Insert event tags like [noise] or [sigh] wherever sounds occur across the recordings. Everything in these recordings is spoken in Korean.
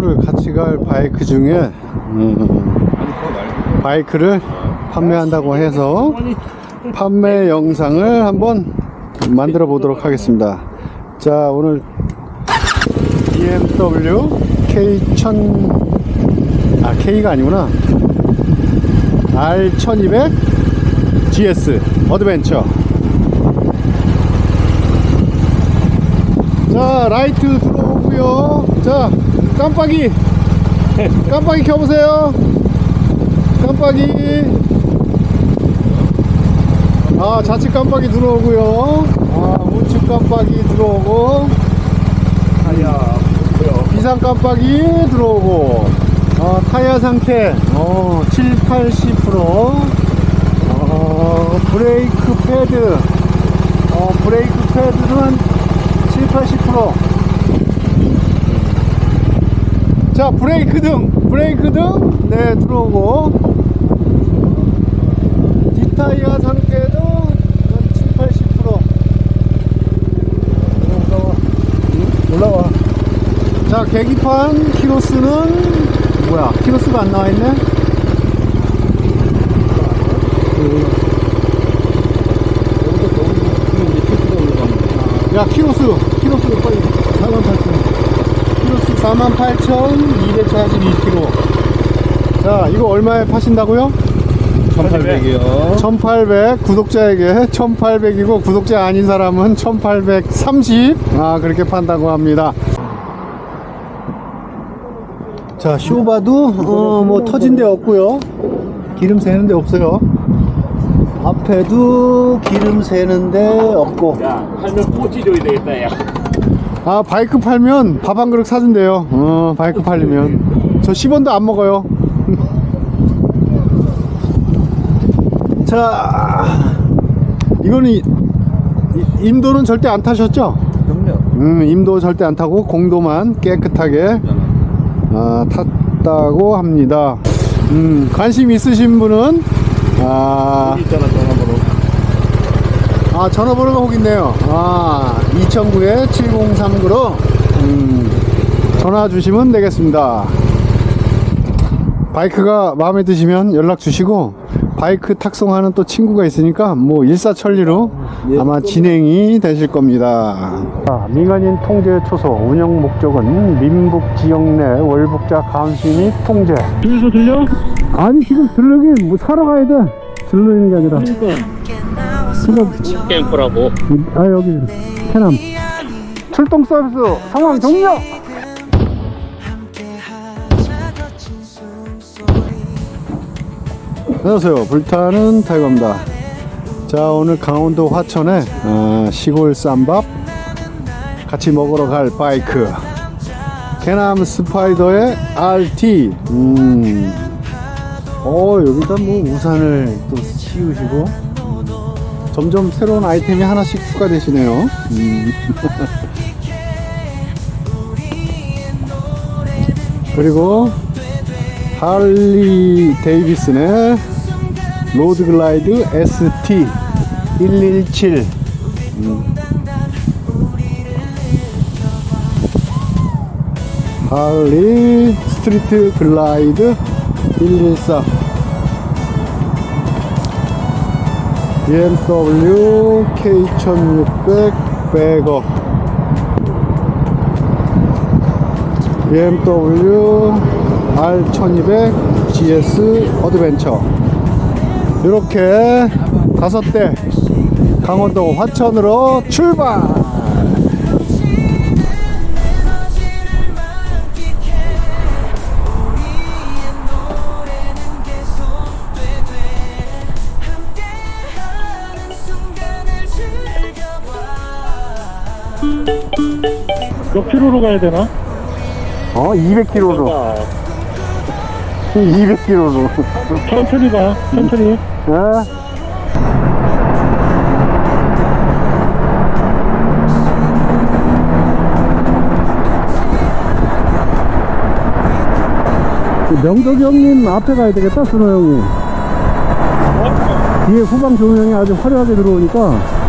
를 같이 갈 바이크 중에 음, 바이크를 판매한다고 해서 판매 영상을 한번 만들어 보도록 하겠습니다. 자 오늘 BMW K1000 아 K가 아니구나. R1200 GS 어드벤처. 자 라이트 들어오고요. 자 깜빡이. 깜빡이 켜보세요. 깜빡이. 아 좌측 깜빡이 들어오고요. 아 우측 깜빡이 들어오고. 아야 비상 깜빡이 들어오고. 어, 타이어 상태. 어, 7, 80% 어, 브레이크 패드. 어, 브레이크 패드는 7, 80%. 자 브레이크 등 브레이크 등네 들어오고. 뒷타이어 상태도 한 7, 80% 올라와. 응? 올라와. 자 계기판 키로수는 뭐야? 키로수가 안 나와 있네? 야. 키로수. 키로수 빨리. 48,000 키로수 48,242km 자 이거 얼마에 파신다고요? 1800이요. 1800 구독자에게 1800이고 구독자 아닌 사람은 1830아 그렇게 판다고 합니다. 자 쇼바도 어, 뭐 터진 데 없고요. 기름 새는 데 없어요. 앞에도 기름 새는 데 없고. 야 팔면 꼬치 줘야 되겠다 야 아 바이크 팔면 밥 한 그릇 사준대요. 어 바이크 팔리면. 저 10원도 안 먹어요. [laughs] 자 이거는 이- 이- 임도는 절대 안 타셨죠? 그럼요. 음 임도 절대 안 타고 공도만 깨끗하게 아, 탔다고 합니다. 음 관심 있으신 분은 아 있잖아 전화번호. 아 전화번호가 거기 있네요. 아 2009에 7039로 음, 전화 주시면 되겠습니다. 바이크가 마음에 드시면 연락 주시고 바이크 탁송하는 또 친구가 있으니까 뭐 일사천리로 아마 진행이 되실 겁니다. 자, 민간인 통제 초소 운영 목적은 민북 지역 내 월북자 감시 및 통제. 주유소 들려? 아니 지금 들르긴 뭐 사러 가야 돼. 들르는 게 아니라. 지금 깽꾸라고. 아 여기 해남. 출동 서비스 상황 종료 안녕하세요. 불타는 타이거입니다. 자 오늘 강원도 화천에 아, 시골 쌈밥 같이 먹으러 갈 바이크. 개남 스파이더의 RT 음. 어 여기다 뭐 우산을 또 씌우시고 점점 새로운 아이템이 하나씩 추가되시네요. 음. [laughs] 그리고 할리 데이비슨의 로드 글라이드 ST 117 음. 할리 스트리트 글라이드 114 BMW K1600 백업 BMW R1200 GS 어드벤처. 이렇게 다섯 대 강원도 화천으로 출발 몇 킬로로 가야 되나? 어 200km로 200km로 천천히 가 천천히 네. 명덕이 형님 앞에 가야 되겠다, 순호 형님. 뒤에 후방 조용 형이 아주 화려하게 들어오니까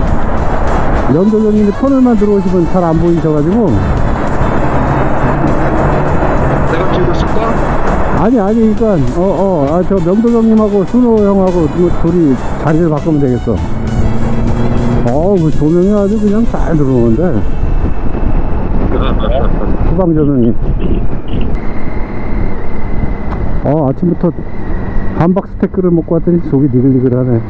형님이 터널만 들어오시면 잘 안 보이셔가지고. 생겼을까? 아니 아니 그러니까 어어 아, 저 명도 형님하고 순호 형하고 두- 둘이 자리를 바꾸면 되겠어. 어우 그 조명이 아주 그냥 잘 들어오는데. 후방 조명이. 어 아침부터 함박 스테이크를 먹고 왔더니 속이 니글니글하네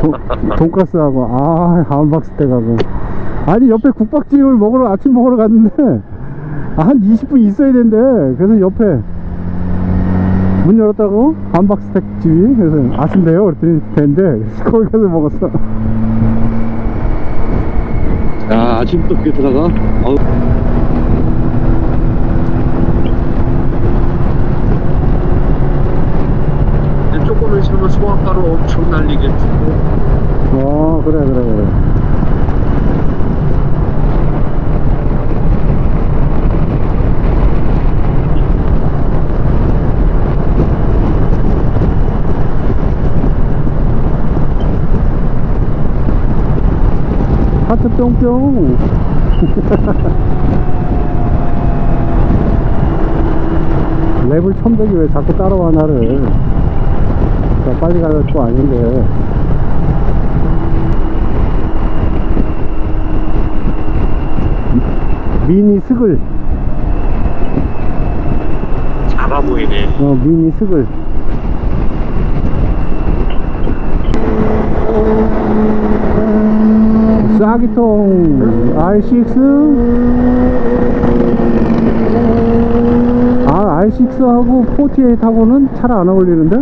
돈- 돈가스하고 아 스테이크하고. 아니 옆에 국밥집을 먹으러 아침 먹으러 갔는데 아, 한 20분 있어야 된대. 그래서 옆에 문 열었다고? 스테이크 집이? 그래서 아신대요? 그랬더니 된대. 거기 가서 먹었어. 야, 아침부터 그게 들어가? 어우. 조금 있으면 소화가루 엄청 날리겠지. 어 그래 그래 그래. 하트 뿅뿅. [laughs] 랩을 첨백이 왜 자꾸 따라와 나를 나 빨리 가야 또 아닌데. 미니 스글. 작아 보이네. 어 미니 스글. 싹이통. R6 아 R6하고 48하고는 잘 안 어울리는데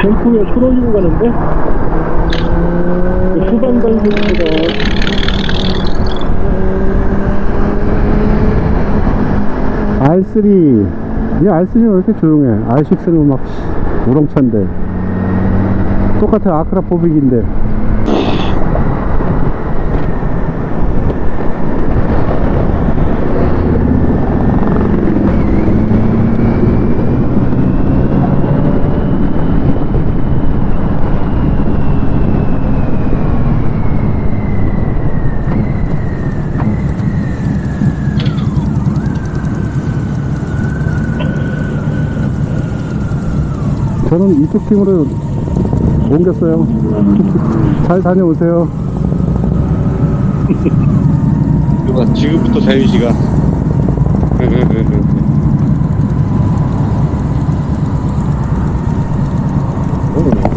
뱅크에 풀어지고 가는데? 그 후방 달리기보다 R3 이 R3는 왜 이렇게 조용해? R6는 막 우렁찬데. 똑같은 아크라 포빅인데 저는 이쪽 팀으로 옮겼어요 잘 다녀오세요 지금부터 자유시간.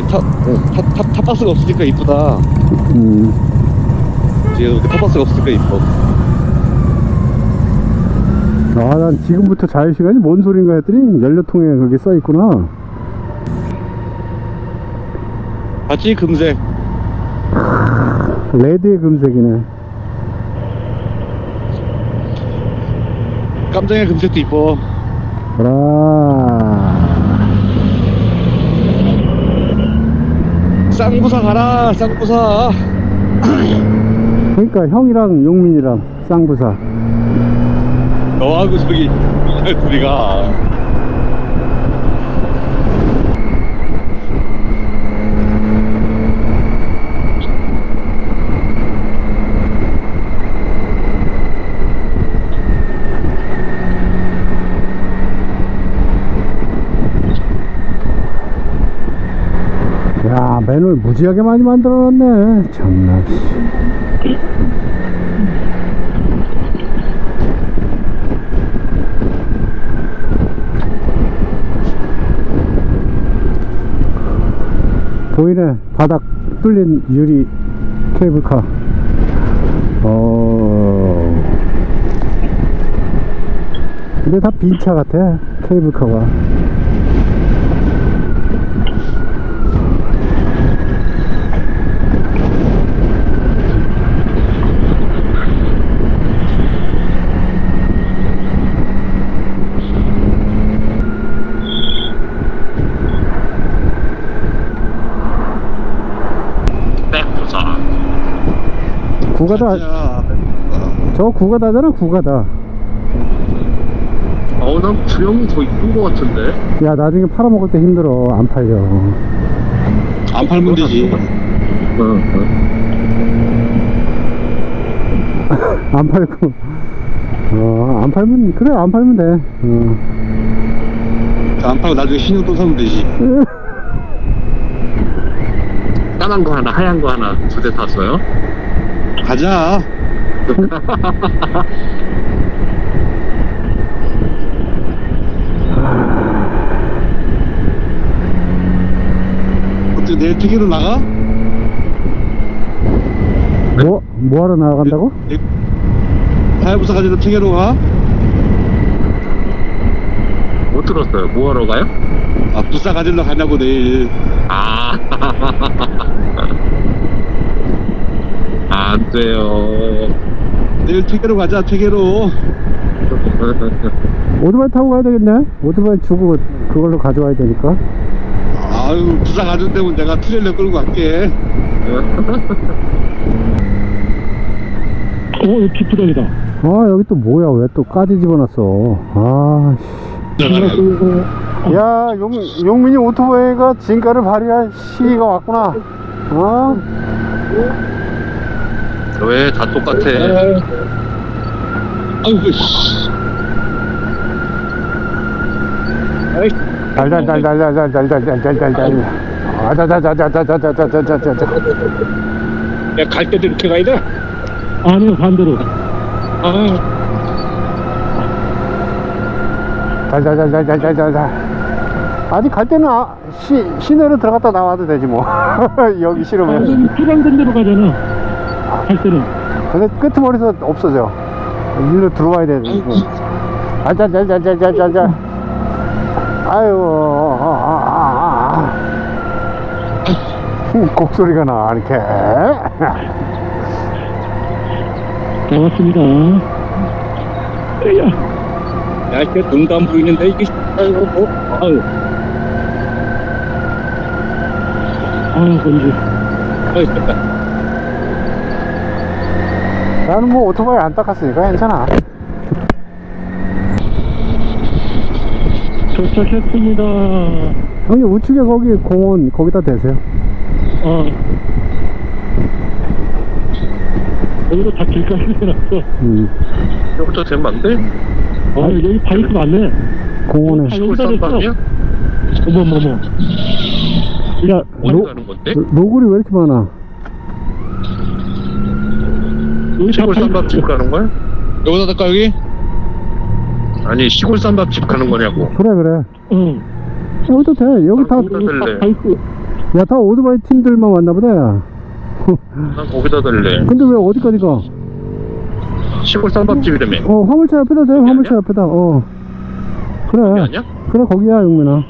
타, 타, 타, 탑바스가 없으니까 이쁘다. 음. 뒤에도 탑바스가 없으니까 이뻐. 아, 난 지금부터 자유시간이 뭔 소린가 했더니 연료통에 그게 써있구나. 봤지? 금색. 레드의 금색이네. 깜장의 금색도 이뻐. 보라. 쌍부사 가라, 쌍부사. 그러니까 형이랑 용민이랑 쌍부사. 너하고 저기, [laughs] 둘이가. 야, 맨을 무지하게 많이 만들어놨네. 씨. 보이네. 바닥 뚫린 유리 케이블카. 어. 근데 다 빈 차 같아. 케이블카가. 백부사. 구가다, 야, 저 구가다잖아, 구가다. 어, 난 구형이 더 이쁜 것 같은데? 야, 나중에 팔아먹을 때 힘들어. 안 팔려. 안 팔면 되지. [laughs] 안 팔고. 어, 안 팔면, 그래, 안 팔면 돼. 어. 안 파고 나중에 신형 또 사면 되지. [laughs] 까만 거 하나, 하얀 거 하나 두대 탔어요. 가자. 어떻게 내일 특기로 나가? 뭐, 뭐 하러 나간다고? 하야부사 가지고 특기로 가? 못 들었어요. 뭐 하러 가요? 아, 부사 가지러 가냐고 내일. 아. 안 돼요. 내일 특기로 가자, 특기로. [laughs] 오토바이 타고 가야 되겠네? 오토바이 주고 그걸로 가져와야 되니까. 아유, 부사 가지고 때문에 내가 트레일러 끌고 갈게. 어, 여기 기프장이다. 아, 여기 또 뭐야? 왜 또 까지 집어놨어? 아, 씨. 야, 용, 용민이 오토바이가 진가를 발휘할 시기가 왔구나. 어? 왜 다 똑같아? 아이고, 씨. 달달달달달달달달달달달. 아, 자자자자자자자자자자자. 야, 갈 때도 이렇게 가야 돼? 아니요, 반대로. 아, 달달달달달달달달. 아직 갈 때는 아, 시, 시내로 들어갔다 나와도 되지 뭐. 여기 싫으면. 수강된 대로 가잖아. 갈 때는. 근데 끄트머리에서 없어져. 일로 들어와야 돼. 아, 아자자자자자자자. 아유, 아, 아, 아, 아. 음, 곡소리가 나, 이렇게. 나왔습니다. 야, 야, 이게 눈도 안 보이는데, 이게, 아이고, 뭐, 아유. 아, 건지. 아이, 됐다. 나는 뭐 오토바이 안 닦았으니까 괜찮아. 도착했습니다. 형님, 우측에 거기 공원, 거기다 대세요. 어. 여기로 다 길까지 해놨어. 음, 여기부터 되면 안 돼? 어, 여기 바이크 많네. 공원에. 아, 여기다 냈어. 꿀쌈밥이야? 어머머머. 야, 로- 가는 건데? 노골이 왜 이렇게 많아? 여기 다 시골 바이크- 쌈밥집 가는 거야? 여기다 닦아, 여기? 아니 시골 쌈밥집 가는 거냐고. 그래, 그래. 응. 여기도 돼. 여기 다, 거기다 여기 다 될래. 바이크. 야, 다 오토바이 팀들만 왔나 보다, 야. 난 거기다 될래. 근데 왜 어디까지 가? 시골 쌈밥집이라며. 어, 화물차 옆에다 대, 여기 화물차 아니야? 옆에다, 어. 그래. 아니야? 그래, 거기야, 용민아.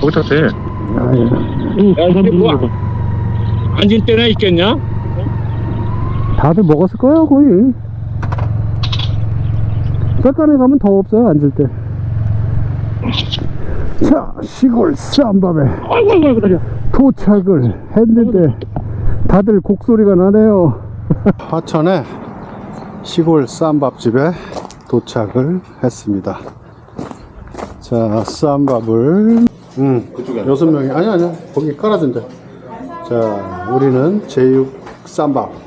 거기다 돼. 응, 사람 누르는 거 봐. 앉을 때나 있겠냐? 다들 먹었을 거야, 거의. 깎간에 가면 더 없어요, 앉을 때. 자, 시골 쌈밥에. 도착을 했는데 다들 곡소리가 나네요. [laughs] 화천의 시골 쌈밥집에 도착을 했습니다. 자, 쌈밥을 음, 여섯 명이 아니 아니야 거기 깔아준대. 자, 우리는 제육 쌈밥.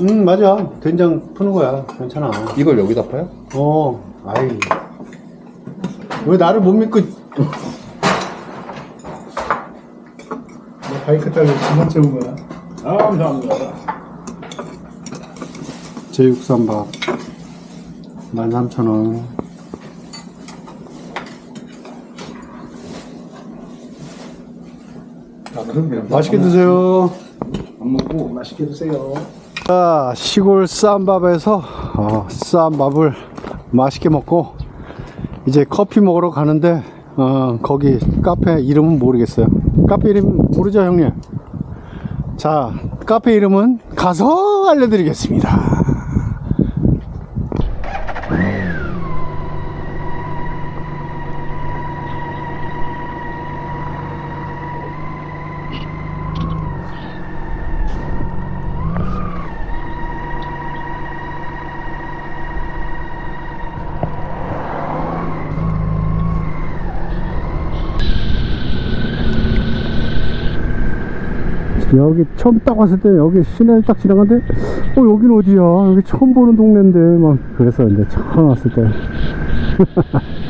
음, 맞아. 된장 푸는 거야. 괜찮아. 이걸 여기다 파요? 어, 아이. 왜 나를 못 믿고. 바이크 타고 두 번째 온 거야. 아, 감사합니다. 제육쌈밥. 13,000원. 맛있게 드세요. 맛있게 드세요. 자, 시골 쌈밥에서 어, 쌈밥을 맛있게 먹고 이제 커피 먹으러 가는데 어, 거기 카페 이름은 모르겠어요. 카페 이름 모르죠, 형님? 자, 카페 이름은 가서 알려드리겠습니다. 여기 처음 딱 왔을 때 여기 시내를 딱 지나갔는데 어 여긴 어디야? 여기 처음 보는 동네인데. 막 그래서 이제 처음 왔을 때 [laughs]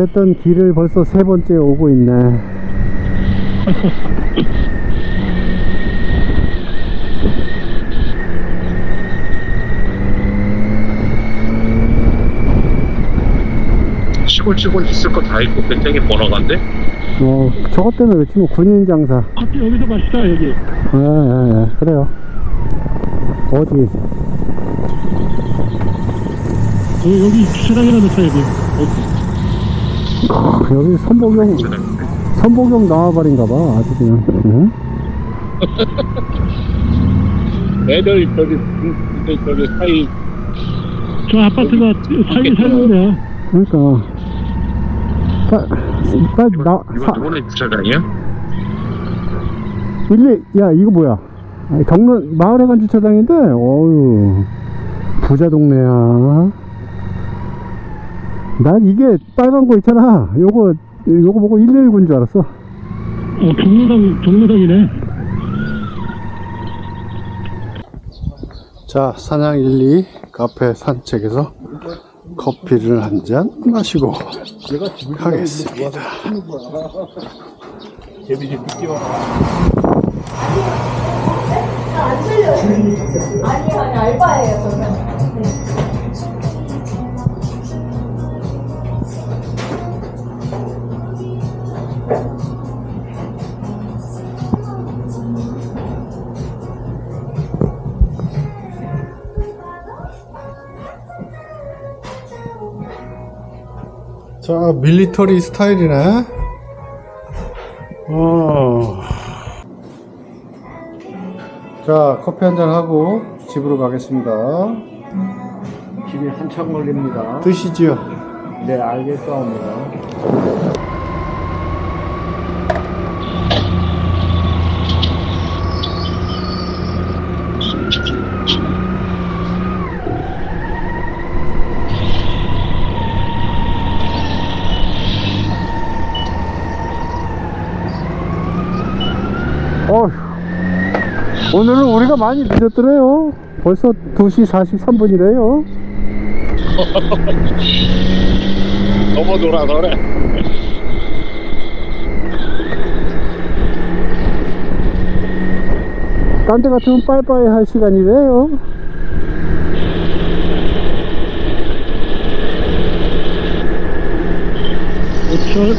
그랬던 길을 벌써 세 번째 오고 있네. [laughs] 시골시골 있을 거 다 있고 굉장히 번화가인데? 어 저것 때문에 그렇지 뭐 군인 장사? 아, 여기서 마시자 여기. 예, 예, 예, 그래요. 어디? 어, 여기 주차장에다 놓자 여기. 어, 여기 선복용 선복용 나와버린가 봐 아주 그냥. 응? [laughs] 애들 저기 저기, 저기 사이. 저 아파트가 사이 살는데요 그러니까. 빨, 빨리 나 이거 사, 누구네 주차장이야? 일리 야 이거 뭐야? 아니, 경로 마을에 간 주차장인데? 어유 부자 동네야 난 이게 빨간 거 있잖아. 요거 요거 보고 119인 줄 알았어. 어 종로당 종로당이네. 자 산양 1, 2 카페 산책에서 커피를 한 잔 마시고 가겠습니다. 아니 아니 알바예요 저는. 자 밀리터리 스타일이네 어. 자 커피 한 잔 하고 집으로 가겠습니다 집에 한참 걸립니다. 드시지요 네, 알겠사옵니다. 어휴, 오늘은 우리가 많이 늦었더래요. 벌써 2시 43분이래요. [laughs] 너무 돌아서 그래 딴 데 같으면 빠이빠이 할 시간이래요. 오철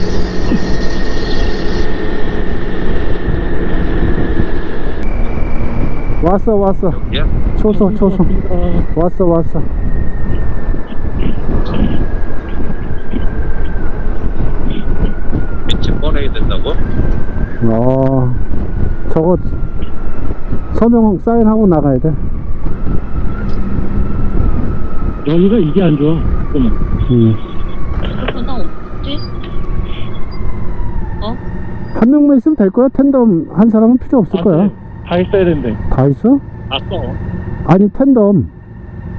왔어, 왔어. 야 초소, 초소. 왔어, 왔어. 빛이 꺼내야 된다고? 어, 저거 서명 사인하고 나가야 돼. 여기가 이게 안 좋아 잠깐만 음. 전화 없지? 어? 한 명만 있으면 될 거야. 텐덤 한 사람은 필요 없을 거야. 다 있어야 된대 다 있어? 아써 아니, 텐덤.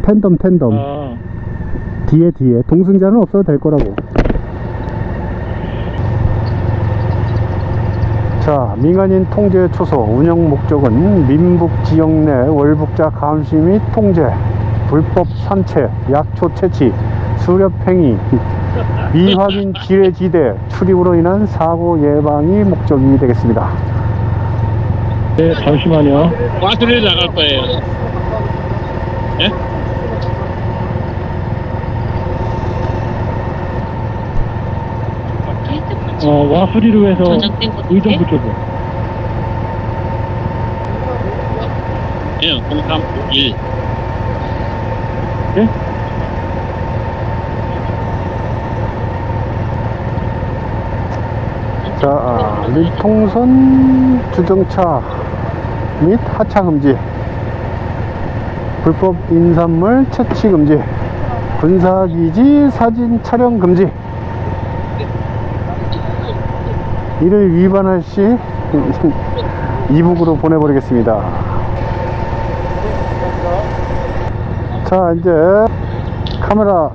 텐덤, 텐덤. 아 뒤에, 뒤에. 동승자는 없어도 될 거라고. 자, 민간인 통제 초소 운영 목적은 민북 지역 내 월북자 감시 및 통제, 불법 산채, 약초 채취, 수렵 행위, 미확인 지뢰지대 출입으로 인한 사고 예방이 목적이 되겠습니다. 네, 잠시만요. 와드를 나갈 거예요. 예? 어 와수리로 해서 의정부 쪽으로. 예, 031 예? 자, 아, 밀통선 주정차 및 하차 금지, 불법 인산물 채취 금지, 군사기지 사진 촬영 금지. 이를 위반할 시 이북으로 보내버리겠습니다. 자, 이제 카메라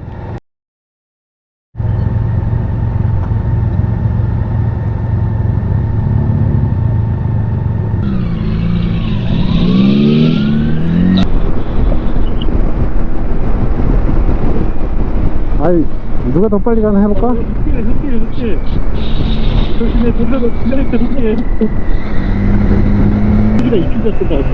아이 누가 더 빨리 가나 해볼까? 흑길 흑길 흑길 조심해 돌려도 기다릴때 흑길 여기가 익혀졌던 것 같아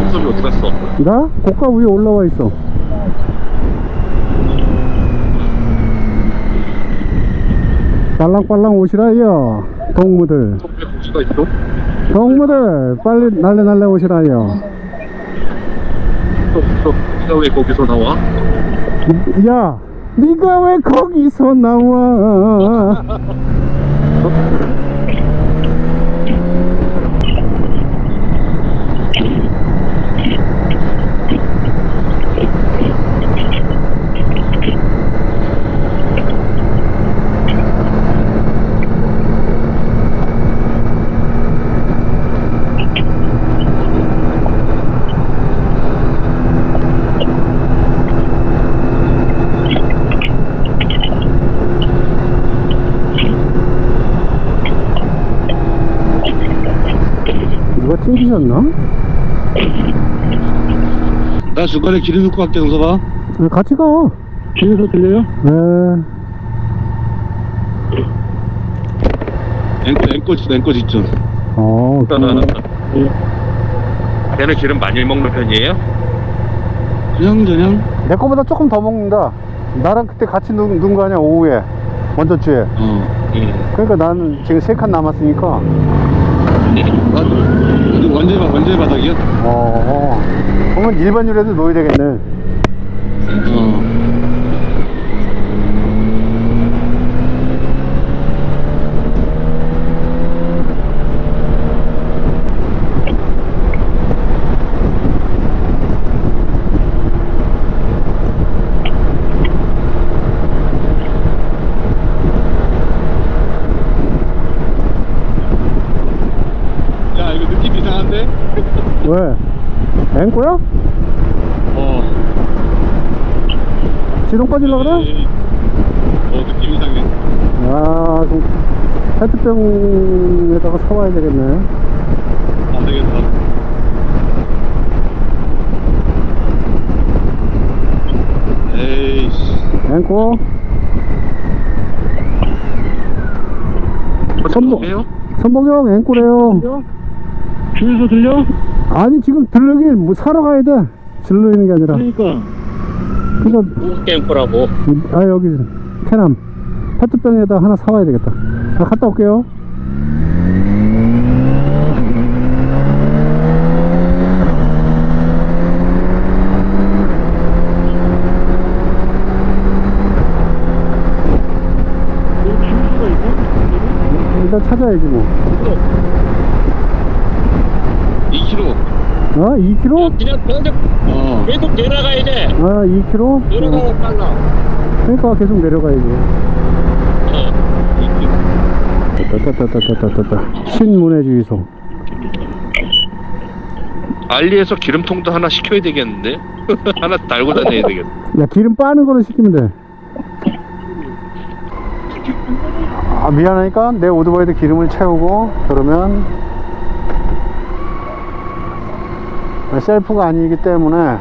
목소리 어디 갔어? 나 고가 위에 올라와 있어. 빨랑빨랑 오시라요, 동무들. 동무들, 빨리 날래 날래 오시라요. 고수가 왜 거기서 나와? 야, 네가 왜 거기서 나와? [laughs] 누가 튕기셨나? 나 중간에 기름 넣고 갈게 동서봐 네, 같이 가. 뒤에서 들려요? 네. 앵꺼 앵꺼 있어 앵꺼 있죠 어, 그- 걔는 기름 많이 먹는 편이에요? 그냥 저냥 내 거보다 조금 더 먹는다. 나랑 그때 같이 누운, 누운 거 아니야, 오후에. 먼저 주에. 어 그러니까 나는 지금 세 칸 남았으니까. 어디 원재 바 원재 바닥이야 어, 그러면 일반 유래도 넣어야 되겠네. 어 야 이거 느낌 이상한데? 왜? 앵꼬야? 어 지동 빠질라 그래? 에이, 어 느낌 이상해 야, 좀 페트병에다가 사와야 되겠네. 안 되겠다 에이씨 앵꼬. 선보, 선봉해요? 선봉형 앵꼬래요. 뒤에서 들려? 아니, 지금 들르길 뭐 사러 가야 돼. 질르는 게 아니라. 그러니까 그러니까, 깽꾸라고 아, 여기, 캐남. 페트병에다 하나 사와야 되겠다. 아, 갔다 올게요. 일단 찾아야지 뭐. 어? 2kg? 그냥 계속, 어 계속 내려가야 돼 아, 2kg? 내려가야 빨라 그러니까 계속 내려가야지. 어. 따따따따따따따. 신문의 주의소. 알리에서 기름통도 하나 시켜야 되겠는데? [laughs] 하나 달고 다녀야 되겠네 야, 기름 빠는 거를 시키면 돼. 아, 미안하니까 내 오토바이도 기름을 채우고, 그러면, 셀프가 아니기 때문에,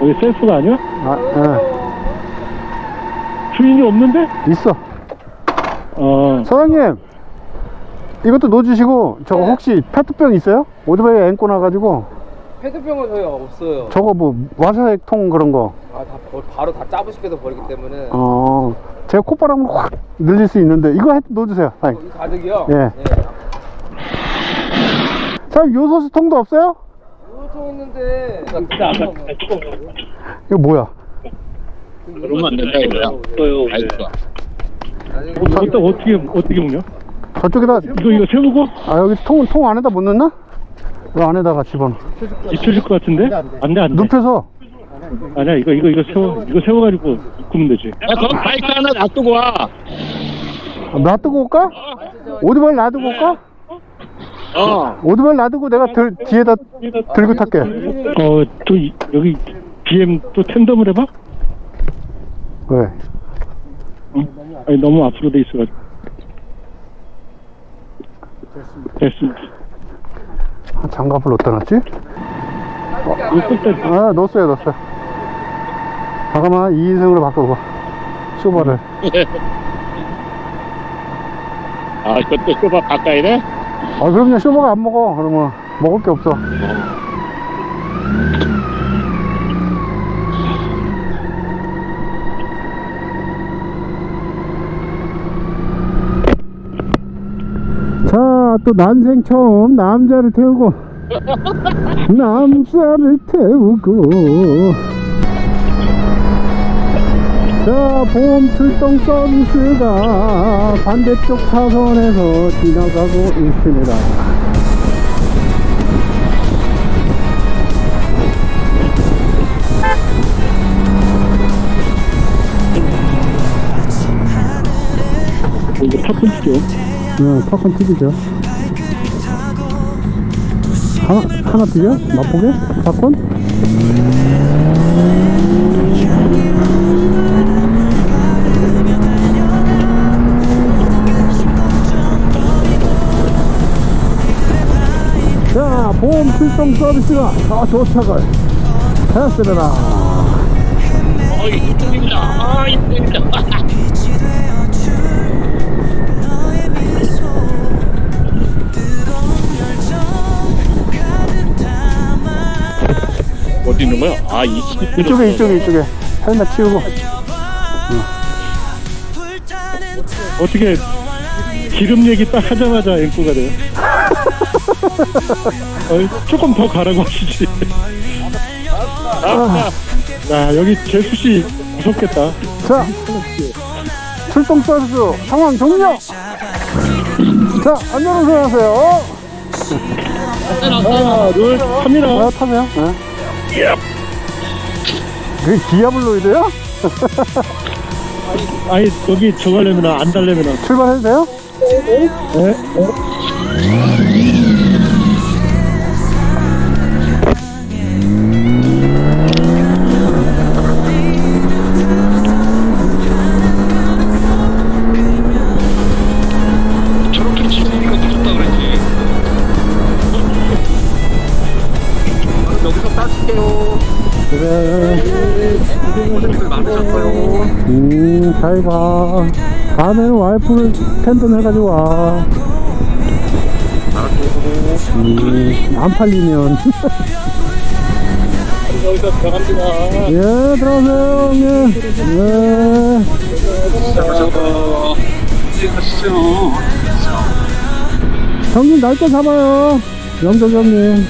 여기 셀프가 아니야? 아, 주인이 없는데? 예, 있어. 어 사장님, 이것도 넣어주시고, 저거 혹시 페트병 있어요? 오토바이에 앵꼬 나가지고, 페트병은 저희 없어요. 저거 뭐, 와사액통 그런 거. 아, 다 버- 바로 다 짜부시켜서 버리기 때문에. 어, 제가 콧바람을 확 늘릴 수 있는데, 이거 해- 넣어주세요. 아니, 이 가득이요? 예. 사장님, 요소수통도 없어요? 요청 있는데. 진짜 아까 이거 뭐야? 그러면 안 된다 이거야 알겠어 나중에 이것도 어떻게 어떻게 먹냐? 저쪽에다, 이거 이거 세우고 아, 여기 통, 통 안에다 못 넣나? 이 안에다가 집어넣어. 잊혀질 것 같은데? 안돼 안돼 눕혀서, 아니야 이거 이거 이거 세워 이거 세워가지고 굽면 되지. 야, 그럼 바이크 하나 놔두고 와. 놔두고 올까? 오토바이 놔두고 올까? 어. 오토바이 놔두고 내가 들, 뒤에다 들고 탈게. 어또 여기 BM 또 텐덤을 해봐? 왜? 아니 너무 앞으로 돼 있어가지고. 됐습니다. 아, 장갑을 어디다 놨지? 쓸때 아, 넣었어요, 넣었어요. 잠깐만, 2인승으로 바꿔봐. 쇼바를. [laughs] 아, 이것도 쇼바 가까이 돼? 아, 그럼요, 쇼바가 안 먹어. 그러면 먹을 게 없어. 자, 또 난생 처음 남자를 태우고, [laughs] 남자를 태우고, 자, 보험 출동 서비스가 반대쪽 차선에서 지나가고 있습니다. 이거 팝콘치죠. 네, 팝콘 TV죠. 하나, 하나 드려? 맛보게? 팝콘? 보험 출동 서비스가 다 도착을 했습니다. 어, 이쪽입니다. 아, 이쪽입니다. [laughs] 어디 있는 거야? 아, 이 이쪽에, 이쪽에, 이쪽에. 헬멧 치우고. 어떻게 기름 얘기 딱 하자마자 앵꼬가 돼요? [laughs] 어, 조금 더 가라고 하시지. 야 여기 재수 씨 무섭겠다. 자, 출동 서비스 상황 종료! 자, 안전운전 하세요. 하나 둘 갑니다. 아, 타세요. 네. 그게 디아블로이드요? 아니 여기 저거 하려면 안 달려면 출발해도 돼요? 네. 가. 다음에는 와이프를 텐돈 해가지고 와. 음, 안 팔리면. 예, 들어가세요, 형님. 예. 잘하셨어. 가시죠. 형님, 날짜 잡아요. 영덕 형님.